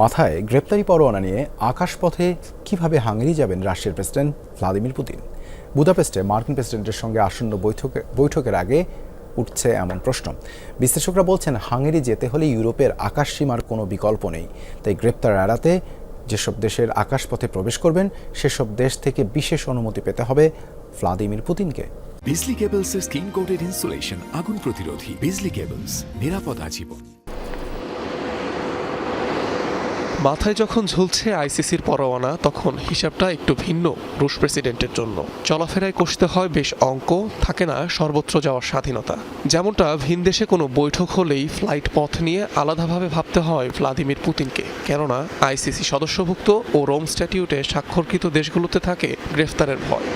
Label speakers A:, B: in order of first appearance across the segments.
A: মাথায় গ্রেপ্তারি পরোয়ানা নিয়ে আকাশপথে কীভাবে হাঙ্গেরি যাবেন রাশিয়ার প্রেসিডেন্ট ভ্লাদিমির পুতিন? বুদাপেস্টে মার্কিন প্রেসিডেন্টের সঙ্গে আসন্ন বৈঠকে, বৈঠকের আগে উঠছে এমন প্রশ্ন। বিশ্লেষকরা বলছেন, হাঙ্গেরি যেতে হলে ইউরোপের আকাশ সীমার কোনো বিকল্প নেই। তাই গ্রেপ্তার এড়াতে যেসব দেশের আকাশপথে প্রবেশ করবেন, সেসব দেশ থেকে বিশেষ অনুমতি পেতে হবে ভ্লাদিমির পুতিনকে।
B: বিজলি কেবলসের স্কিন কোটেড ইনসুলেশন আগুন প্রতিরোধী বিজলি কেবলস নিরাপদ আজীবন।
C: মাথায় যখন ঝুলছে আইসিসির পরোয়ানা, তখন হিসাবটা একটু ভিন্ন রুশ প্রেসিডেন্টের জন্য। চলাফেরায় কষতে হয় বেশ অঙ্ক, থাকে না সর্বত্র যাওয়ার স্বাধীনতা। যেমনটা ভিন দেশে কোনো বৈঠক হলেই ফ্লাইট পথ নিয়ে আলাদাভাবে ভাবতে হয় ভ্লাদিমির পুতিনকে। কেননা, আইসিসি সদস্যভুক্ত ও রোম স্ট্যাটিউটে স্বাক্ষরকৃত দেশগুলোতে থাকে গ্রেফতারের ভয়।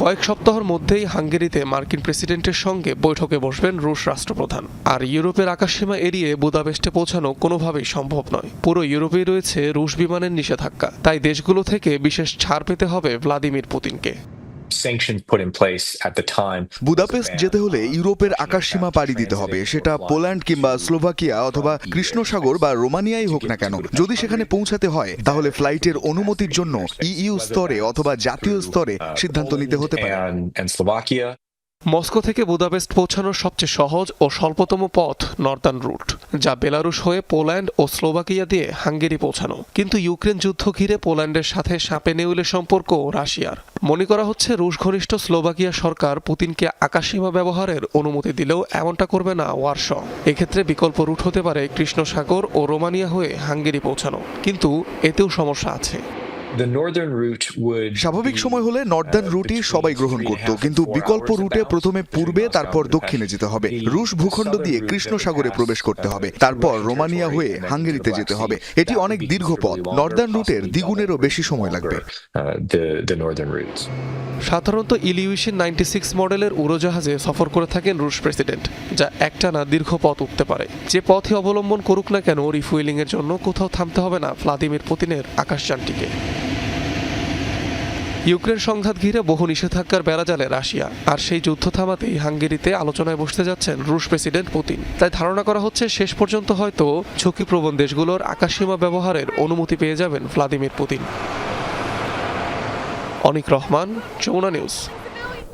C: কয়েক সপ্তাহের মধ্যেই হাঙ্গেরিতে মার্কিন প্রেসিডেন্টের সঙ্গে বৈঠকে বসবেন রুশ রাষ্ট্রপ্রধান। আর ইউরোপের আকাশসীমা এড়িয়ে বুদাবেস্টে পৌঁছানো কোনোভাবেই সম্ভব নয়। পুরো ইউরোপে রয়েছে রুশ বিমানের নিষেধাজ্ঞা। তাই দেশগুলো থেকে বিশেষ ছাড় পেতে হবে ভ্লাদিমির পুতিনকে।
D: বুদাপেস্ট যেতে হলে ইউরোপের আকাশসীমা পাড়ি দিতে হবে। সেটা পোল্যান্ড কিংবা স্লোভাকিয়া অথবা কৃষ্ণসাগর বা রোমানিয়াই হোক না কেন। যদি সেখানে পৌঁছাতে হয় তাহলে ফ্লাইটের অনুমতির জন্য ইইউ স্তরে অথবা জাতীয় স্তরে সিদ্ধান্ত নিতে হতে পারে.
C: মস্কো থেকে বুদাপেস্ট পৌঁছানোর সবচেয়ে সহজ ও স্বল্পতম পথ নর্দার্ন রুট, যা বেলারুশ হয়ে পোল্যান্ড ও স্লোভাকিয়া দিয়ে হাঙ্গেরি পৌঁছানো। কিন্তু ইউক্রেন যুদ্ধ ঘিরে পোল্যান্ডের সাথে সাপে নেউলে সম্পর্ক রাশিয়ার। মনে করা হচ্ছে রুশ ঘনিষ্ঠ স্লোভাকিয়া সরকার পুতিনকে আকাশসীমা ব্যবহারের অনুমতি দিলেও এমনটা করবে না ওয়ারশ। এক্ষেত্রে বিকল্প রুট হতে পারে কৃষ্ণসাগর ও রোমানিয়া হয়ে হাঙ্গেরি পৌঁছানো। কিন্তু এতেও সমস্যা আছে।
E: The northern route would.
D: স্বাভাবিক সময় হলে নর্দার্ন রুটই সবাই গ্রহণ করত। কিন্তু বিকল্প রুটে প্রথমে পূর্বে তারপর দক্ষিণে যেতে হবে। রুশ ভূখণ্ড দিয়ে কৃষ্ণ সাগরে প্রবেশ করতে হবে। তারপর রোমানিয়া হয়ে হাঙ্গেরিতে যেতে হবে। এটি অনেক দীর্ঘ পথ। নর্দার্ন রুটের দ্বিগুণেরও বেশি সময় লাগবে।
E: Uh, the, the northern routes.
C: সাধারণত ইলিউশন নাইনটি সিক্স মডেলের উড়োজাহাজে সফর করে থাকেন রুশ প্রেসিডেন্ট যা একটানা দীর্ঘ পথ উঠতে পারে। যে পথে অবলম্বন করুক না কেন রিফুয়েলিং এর জন্য কোথাও থামতে হবে না ভ্লাদিমির পুতিনের আকাশযানটিকে। ইউক্রেন সংঘাত ঘিরে বহু নিষেধাজ্ঞার বেড়াজালে রাশিয়া। আর সেই যুদ্ধ থামাতেই হাঙ্গেরিতে আলোচনায় বসতে যাচ্ছেন রুশ প্রেসিডেন্ট পুতিন। তাই ধারণা করা হচ্ছে শেষ পর্যন্ত হয়তো ঝুঁকিপ্রবণ দেশগুলোর আকাশসীমা ব্যবহারের অনুমতি পেয়ে যাবেন Vladimir Putin. Anik Rahman, Jamuna news.